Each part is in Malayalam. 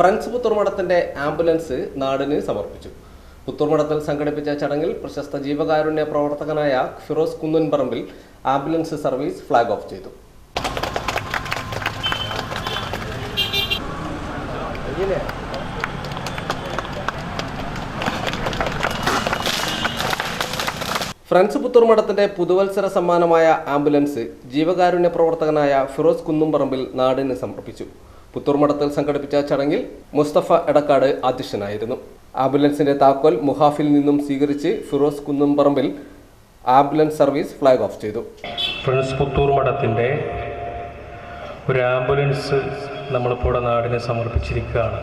ഫ്രണ്ട്സ് പുത്തൂർമഠത്തിന്റെ ആംബുലൻസ് നാടിന് സമർപ്പിച്ചു. പുത്തൂർമഠത്തിൽ സംഘടിപ്പിച്ച ചടങ്ങിൽ പ്രശസ്ത ജീവകാരുണ്യ പ്രവർത്തകനായ Firos Kunnamparambil ambulance service flag off ചെയ്തു. ഫ്രണ്ട്സ് പുത്തൂർമഠത്തിന്റെ പുതുവത്സര സമ്മാനമായ ആംബുലൻസ് ജീവകാരുണ്യ പ്രവർത്തകനായ ഫിറോസ് കുന്നുംപറമ്പിൽ നാടിന് സമർപ്പിച്ചു. പുത്തൂർമഠത്തിൽ സംഘടിപ്പിച്ച ചടങ്ങിൽ മുസ്തഫ എടക്കാട് അധ്യക്ഷനായിരുന്നു. ആംബുലൻസിന്റെ താക്കോൽ മുഹാഫിൽ നിന്നും സ്വീകരിച്ച് Firos Kunnamparambil ambulance service flag off ചെയ്തു. ഫ്രണ്ട്സ് പുത്തൂർ മഠത്തിന്റെ ഒരു ആംബുലൻസ് നമ്മളിപ്പോൾ നാടിന് സമർപ്പിച്ചിരിക്കുകയാണ്.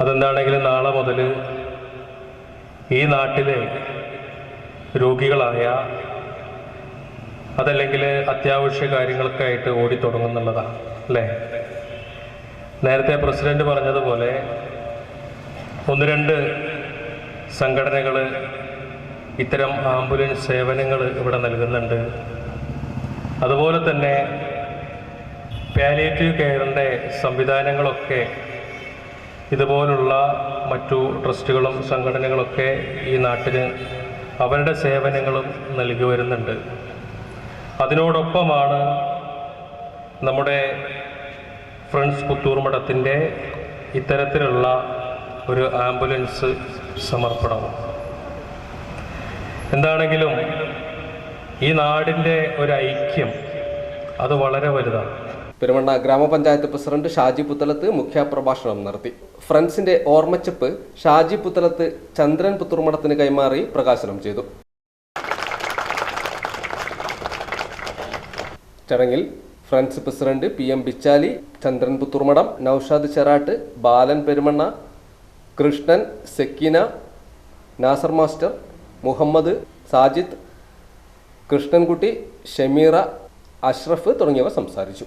അതെന്താണെങ്കിലും നാളെ മുതൽ ഈ നാട്ടിലെ രോഗികളായ അതല്ലെങ്കിൽ അത്യാവശ്യ കാര്യങ്ങൾക്കായിട്ട് ഓടിത്തുടങ്ങുന്നുള്ളതാണ് അല്ലേ? നേരത്തെ പ്രസിഡന്റ് പറഞ്ഞതുപോലെ ഒന്ന് രണ്ട് സംഘടനകൾ ഇത്തരം ആംബുലൻസ് സേവനങ്ങൾ ഇവിടെ നൽകുന്നുണ്ട്. അതുപോലെ തന്നെ പാലിയേറ്റീവ് കെയറിന്റെ സംവിധാനങ്ങളൊക്കെ ഇതുപോലുള്ള മറ്റു ട്രസ്റ്റുകളും സംഘടനകളൊക്കെ ഈ നാട്ടിന് അവരുടെ സേവനങ്ങളും നൽകി വരുന്നുണ്ട്. അതിനോടൊപ്പമാണ് നമ്മുടെ ഫ്രണ്ട്സ് പുത്തൂർ മഠത്തിന്റെ ഇത്തരത്തിലുള്ള ഒരു ആംബുലൻസ് സമർപ്പണം. എന്താണെങ്കിലും ഈ നാടിന്റെ ഒരു ഐക്യം അത് വളരെ വലുതാണ്. പെരുമണ്ണ ഗ്രാമപഞ്ചായത്ത് പ്രസിഡന്റ് ഷാജി പുത്തലത്ത് മുഖ്യപ്രഭാഷണം നടത്തി. ഫ്രണ്ട്സിന്റെ ഓർമ്മച്ചപ്പ് ഷാജി പുത്തലത്ത് ചന്ദ്രൻ പുത്തുർമഠത്തിന് കൈമാറി പ്രകാശനം ചെയ്തു. ചടങ്ങിൽ friends president P M Bichali Chandran Puthurmadam Noushad Cheratt Balan Perumanna Krishnan Sakeena Nasar master Muhammad Sajid Krishnankutty Shameera Ashraf തുടങ്ങിയവർ സംസാരിച്ചു.